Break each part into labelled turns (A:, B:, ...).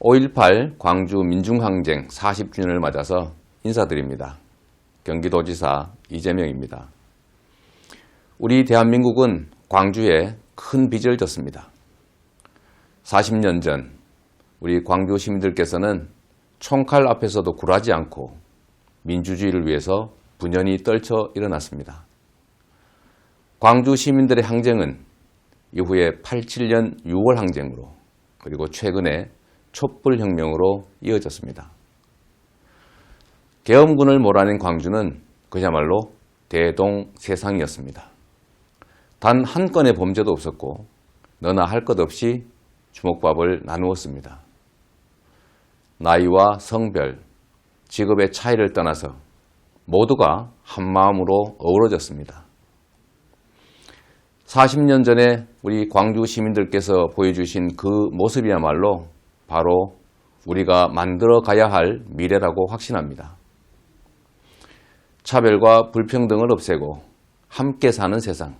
A: 5.18 광주 민중항쟁 40주년을 맞아서 인사드립니다. 경기도지사 이재명입니다. 우리 대한민국은 광주에 큰 빚을 졌습니다. 40년 전 우리 광주 시민들께서는 총칼 앞에서도 굴하지 않고 민주주의를 위해서 분연히 떨쳐 일어났습니다. 광주 시민들의 항쟁은 이후에 87년 6월 항쟁으로 그리고 최근에 촛불혁명으로 이어졌습니다. 계엄군을 몰아낸 광주는 그야말로 대동세상이었습니다. 단 한 건의 범죄도 없었고 너나 할 것 없이 주먹밥을 나누었습니다. 나이와 성별, 직업의 차이를 떠나서 모두가 한마음으로 어우러졌습니다. 40년 전에 우리 광주 시민들께서 보여주신 그 모습이야말로 바로 우리가 만들어 가야 할 미래라고 확신합니다. 차별과 불평등을 없애고 함께 사는 세상,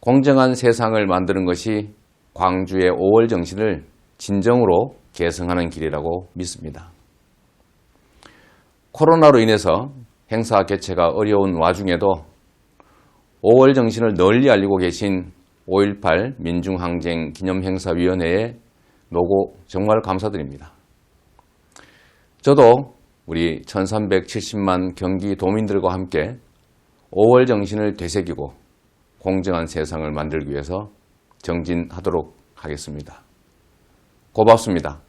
A: 공정한 세상을 만드는 것이 광주의 5월 정신을 진정으로 계승하는 길이라고 믿습니다. 코로나로 인해서 행사 개최가 어려운 와중에도 5월 정신을 널리 알리고 계신 5.18 민중항쟁 기념행사위원회에 노고 정말 감사드립니다. 저도 우리 1370만 경기 도민들과 함께 5월 정신을 되새기고 공정한 세상을 만들기 위해서 정진하도록 하겠습니다. 고맙습니다.